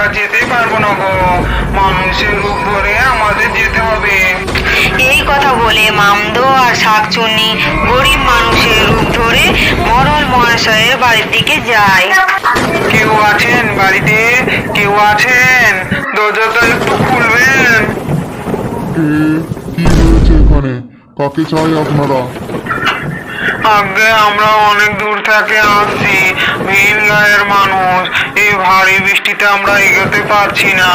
আমরা যেতে পারব না গো। মানুষের রূপ ধরে আমাদের যেতে হবে। এই কথা বলে মামদো আর শাকচুন্নি গরিব মানুষের রূপ ধরে মরল মহাশয়ের বাড়ির দিকে যায়। কেউ আছেন বাড়িতে? কেউ আছেন? দরজাটা একটু খুলবেন। কি হয়েছে এখানে? কাকে চাই আপনারা? আগে আমরা অনেক দূর থেকে আসছি ভিন গায়ের মানুষ। এই ভারী বৃষ্টিতে আমরা এগোতে পারছি না।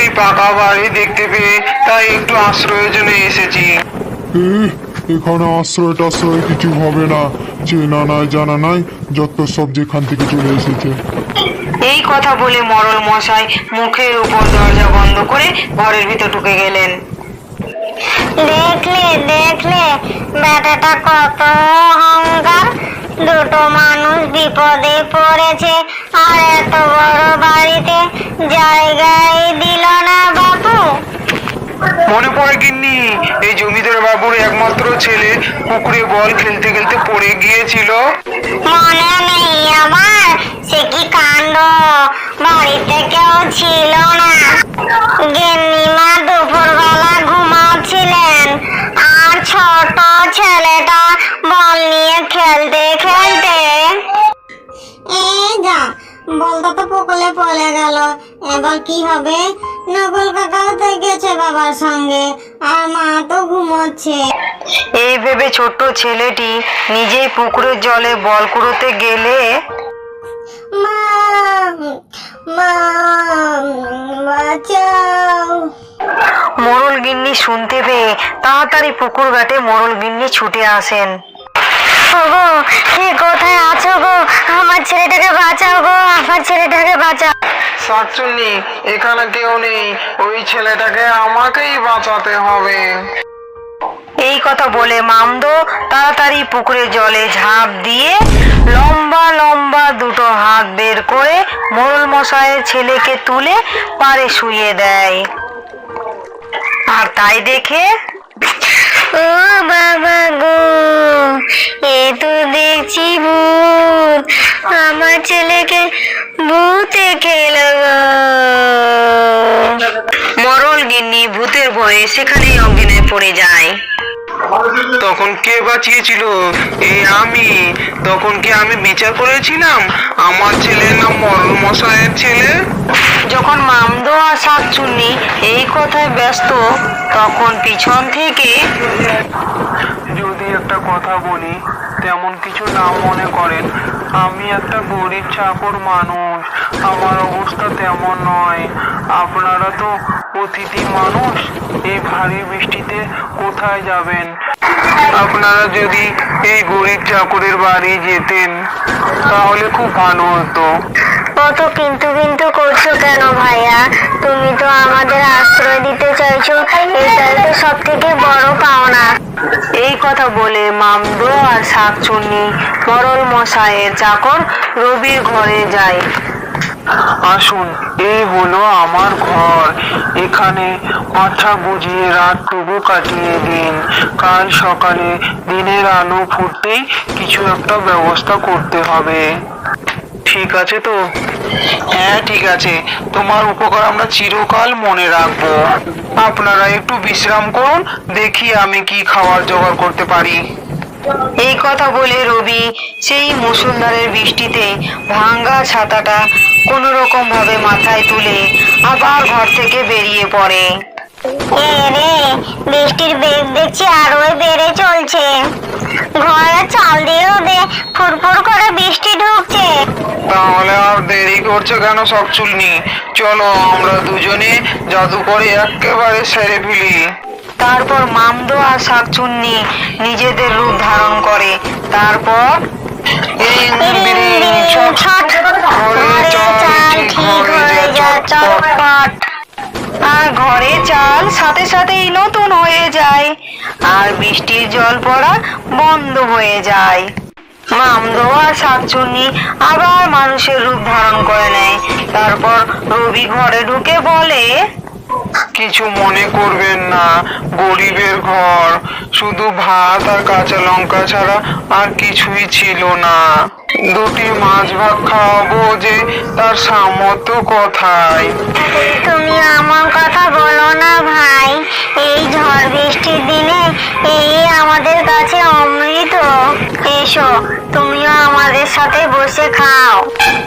এই পাকা বাড়ি দেখতে পেয়ে তাই একটু আশ্রয়ের জন্য এসেছি। এখানে আশ্রয় টাশ্রয় কিছু হবে না। চেনা নাই জানা নাই যত সব যেখান থেকে চলে এসেছে। এই কথা বলে মরল মশাই মুখের উপর দরজা বন্ধ করে ঘরের ভিতর ঢুকে গেলেন। দেখলে দেখলে বেটাটা কত অহংকার। দুটো মানুষ বিপদে পড়েছে আর এত বড় বাড়িতে জায়গায় দিল না বাপু। মনে পড়ে কিন্নি এই জমিদার বাবুর একমাত্র ছেলে পুকুরে বল খেলতে খেলতে পড়ে গিয়েছিল। মনে নেই আমার সে কি কাণ্ড? বাড়িতে কেউ ছিল না গেন্নিমা দুপুরবেলা ঘুমাচ্ছিলেন আর ছোট ছেলেটা বল নিয়ে খেলতে খেলতে। এই যা। বলটা তো পুকুরে পড়ে গেল। এবার কি হবে? নকল কাকাও তো গেছে বাবার সঙ্গে আর মা তো ঘুমোচ্ছে। এই ভেবে ছোট্ট ছেলেটি নিজেই পুকুরের জলে বল কুড়োতে গেলে মা মা বাঁচাও মোড়ল গিন্নি শুনতে পেয়ে তাড়াতাড়ি পুকুর ঘাটে মোড়ল গিন্নি ছুটে আসেন। ওগো কে কোথায় আছো গো? আমার ছেলেটাকে বাঁচাও গো আমার ছেলেটাকে বাঁচাও। শাকচুন্নি এখানে কেউ নেই। ওই ছেলেটাকে আমাকেই বাঁচাতে হবে। এই কথা বলে মামদো তাড়াতাড়ি পুকুরে জলে ঝাঁপ দিয়ে লম্বা লম্বা দুটো হাত বের করে মোড়ল মশাইয়ের ছেলেকে তুলে পারে শুয়ে দেয়। আর তাই দেখে ও বাবা গো এ তো দেখছি ভূত। আমার ছেলেকে ভূতে খেলো মরল গিন্নি ভূতের ভয়ে সেখানেই অজ্ঞানে পড়ে যায়। তখন কে বাঁচিয়েছিল? এই আমি। তখন কি আমি বিচার করেছিলাম? আমার নাম মরণ মশাইয়ের ছেলে? যখন মামদো আর শাকচুন্নি এই কথায় ব্যস্ত তখন পিছন থেকে যদি একটা কথা বলি তেমন কিছু না মনে করেন। আমি একটা গরিব চাকর মানুষ। আমার অবস্থা তেমন নয়। আপনারা তো অতিথি মানুষ এই ভারী বৃষ্টিতে কোথায় যাবেন? আপনারা যদি এই গরিব চাকরের বাড়ি যেতেন তাহলে খুব ভালো হতো। অত কিন্তু কিন্তু করছ কেন ভাইয়া? তুমি তো আমাদের আশ্রয় দিতে চাইছো এটাই তো সব থেকে বড় পাওনা। এই কথা বলে মামদো আর শাকচুন্নি মরল মশায়ের চাকর রবির ঘরে যায়। আসুন, এই হলো আমার ঘর। এখানে মাথা বুঝিয়ে রাতটুকু কাটিয়ে দিন। কাল সকালে দিনের আলো ফুটতেই কিছু একটা ব্যবস্থা করতে হবে। ঠিক আছে তো? হ্যাঁ ঠিক আছে। তোমার উপকার আমরা চিরকাল মনে রাখব। আপনারা একটু বিশ্রাম করুন, দেখি আমি কি খাওয়ার জোগাড় করতে পারি। এই কথা বলে রবি সেই মুসুলধারের বৃষ্টিতে ভাঙ্গা ছাতাটা কোনো রকম ভাবে মাথায় তুলে আবার ঘর থেকে বেরিয়ে পড়ে। এ রে বৃষ্টির বেগ দেখছি আরোই বেড়ে চলছে। ঘরে চাল দিয়েও দে ফুরফুর করে বৃষ্টি ঢুকছে। তাহলে আর দেরি করছ কেন সব চুলনি? চলো আমরা দুজনে জাদু করে একেবারে সেরে ফেলি। তারপর মামদো আর শাকচুন্নি নিজেদের রূপ ধারণ করে। তারপর আর ঘরে চাল সাথে সাথেই নতুন হয়ে যায়। আর বৃষ্টির জল পড়া বন্ধ হয়ে যায়। মামদো আর শাকচুন্নি আবার মানুষের রূপ ধারণ করে নেয়। তারপর রবি ঘরে ঢুকে বলে কিছু মনে করবেন না, গরিবের ঘর। শুধু ভাত আর কাঁচা লঙ্কা ছাড়া আর কিছুই ছিল না। দুটি মাছ ভাত খাওয়াবো যে তার সামর্থ্য কোথায় তুমি আমার কথা বলো না ভাই। এই ঝড় বৃষ্টির দিনে এই আমাদের কাছে অমৃত। এসো তুমিও আমাদের সাথে বসে খাও।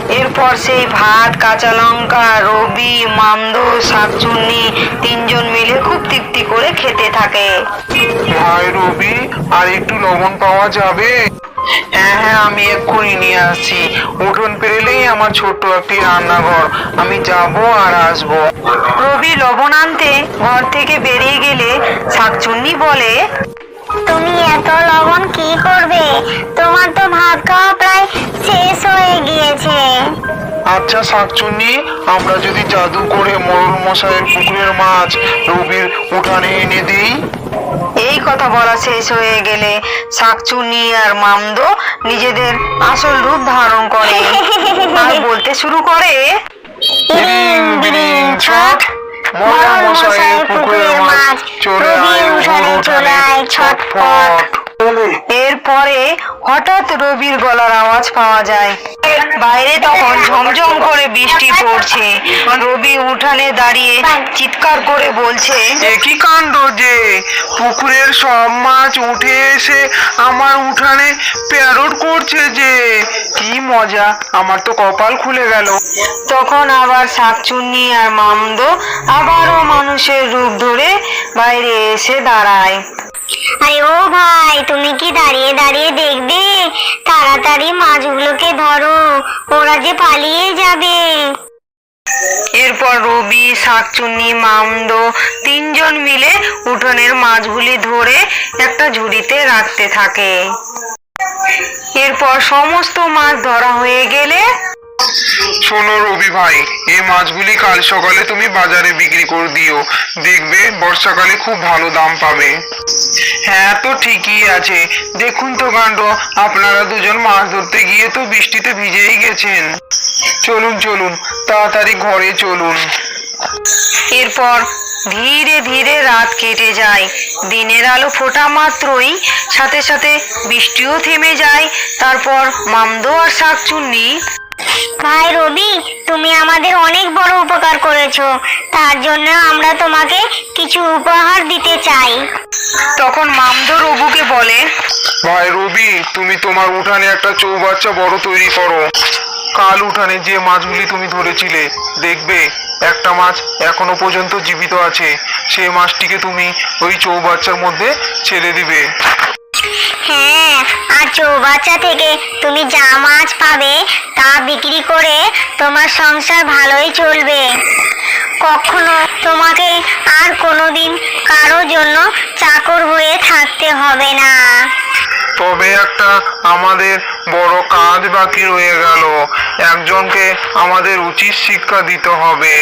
এরপর সেই ভাত কাঁচা লঙ্কা রবি মামদু শাকচুন্নি তিনজন মিলে খুব তৃপ্তি করে খেতে থাকে। ভাই রবি আর একটু লবণ পাওয়া যাবে? হ্যাঁ হ্যাঁ আমি এক্ষুনি নিয়ে আসছি। উঠোন পেরেলেই আমার ছোট্ট একটি রান্নাঘর। আমি যাব আর আসব। রবি লবণ আনতে ঘর থেকে বেরিয়ে গেলে শাকচুন্নি বলে তুমি এত লবণ কি করবে? তোমার তো ভাত খাওয়া প্রায় শেষ হয়ে গিয়েছে। আচ্ছা শাকচুন্নি আমরা যদি জাদু করে মরুল মশাইয়ের পুকুরের মাছ রবির উঠানে এনে দিই। কথা বলা শেষ হয়ে গেলে শাকচুনি আর মামদো নিজেদের আসল রূপ ধারণ করে। আর বলতে শুরু করে মশাই পুকুরের মাছ চলে আয় উঠানে ছটফট এরপরে হঠাৎ রবির গলার আওয়াজ পাওয়া যায়। বাইরে তখন ঝমঝম করে বৃষ্টি পড়ছে। রবি উঠানে দাঁড়িয়ে চিৎকার করে বলছে একই কাণ্ড যে? পুকুরের সব মাছ উঠে এসে আমার উঠানে প্যারোট করছে যে। কি মজা আমার তো কপাল খুলে গেল। তখন আবার শাকচুন্নি আর মামদো আবারও মানুষের রূপ ধরে বাইরে এসে দাঁড়ায়। আরে ও ভাই, তুমি কি দাঁড়িয়ে দাঁড়িয়ে দেখবে? তাড়াতাড়ি মাছগুলোকে ধরো, ওরা যে পালিয়ে যাবে। এরপর রবি, শাকচুন্নি, মামদো তিনজন মিলে উঠোনের মাছগুলি ধরে একটা ঝুড়িতে রাখতে থাকে। এরপর সমস্ত মাছ ধরা হয়ে গেলে শোনো রবি ভাই, এই মাছগুলি কাল সকালে তুমি বাজারে বিক্রি করে দিও। দেখবে বর্ষাকালে খুব ভালো দাম পাবে। হ্যাঁ তো ঠিকই আছে। দেখুন তো কাণ্ড, আপনারা দুজন মাছ ধরতে গিয়ে তো বৃষ্টিতে ভিজেই গেছেন। চলুন চলুন, তাড়াতাড়ি ঘরে চলুন। এরপর ধীরে ধীরে রাত কেটে যায়। দিনের আলো ফোটা মাত্রই সাথে সাথে বৃষ্টিও থেমে যায়। তারপর মামদো আর শাকচুন্নি ভাই রবি তুমি আমাদের অনেক বড় উপকার করেছ। তার জন্য আমরা তোমাকে কিছু উপহার দিতে চাই। তখন মামদো রবুকে বলে ভাই রবি তুমি তোমার উঠানে একটা চৌবাচ্চা বড় তৈরি করো। কাল উঠানে যে মাছগুলি তুমি ধরেছিলে দেখবে একটা মাছ এখনও পর্যন্ত জীবিত আছে। সেই মাছটিকে তুমি ওই চৌবাচ্চার মধ্যে ছেড়ে দিবে। হ্যাঁ আর চৌবাচ্চা থেকে তুমি যা মাছ পাবে তা বিক্রি করে তোমার সংসার ভালোই চলবে। কখনো তোমাকে আর কোনোদিন কারও জন্য না তবে একটা আমাদের বড় কাজ বাকি রয়ে গেল। একজনকে আমাদের উচিত শিক্ষা দিতে হবে।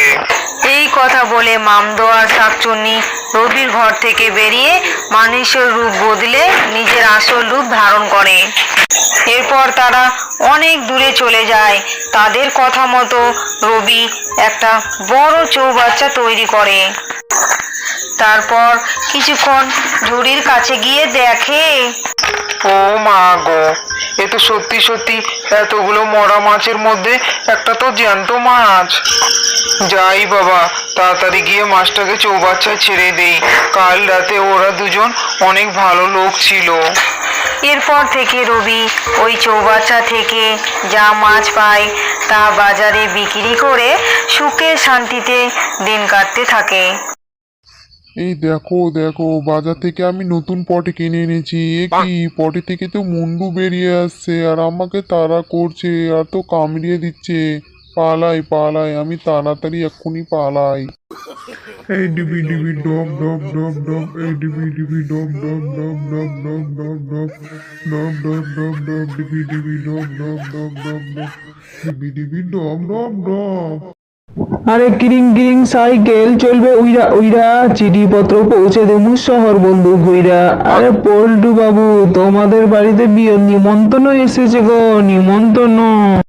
এই কথা বলে মামদো আর শাকচুন্নি রবির ঘর থেকে বেরিয়ে মানুষের রূপ বদলে নিজের আসল রূপ ধারণ করে। এরপর তারা অনেক দূরে চলে যায়। তাদের কথা মতো রবি একটা বড় চৌবাচ্চা তৈরি করে। তারপর কিছুক্ষণ ঝুড়ির কাছে গিয়ে দেখে, ও মা গো, এ তো সত্যি সত্যি এতগুলো মরা মাছের মধ্যে একটা তো জ্যান্ত মাছ। যাই বাবা, তাড়াতাড়ি গিয়ে মাছটাকে চৌবাচ্চায় ছেড়ে দেই। কাল রাতে ওরা দুজন অনেক ভালো লোক ছিল। এরপর থেকে রবি ওই চৌবাচ্চা থেকে যা মাছ পায় তা বাজারে বিক্রি করে সুখে শান্তিতে দিন কাটতে থাকে। এই দেখো দেখো বাজার থেকে আমি নতুন পটে কিনে এনেছি। এ কি? পটে থেকে তো মুন্ডু বেরিয়ে আসছে আর আমাকে তাড়া করছে আর তো কামড়িয়ে দিচ্ছে। পালাই পালাই আমি তাড়াতাড়ি এক্ষুনি পালাই এই ডিবি ডিবি ডব ডব ডব ডব এই ডিবি ডিবি ডব ডব ডব ডব ডব ডব ডব ডব ডব ডব ডব ডিবি ডিবি ডব ডব ডব ডব ডব ডিবি ডিবি ডব ডব ডব আরে কিরিং কিরিং সাইকেল চলবে উইরা উইরা চিঠিপত্র পৌঁছে দেবো শহর বন্ধু ঘুইরা আরে পল্টু বাবু তোমাদের বাড়িতে বিয়ের নিমন্ত্রণ এসেছে গো নিমন্ত্রণ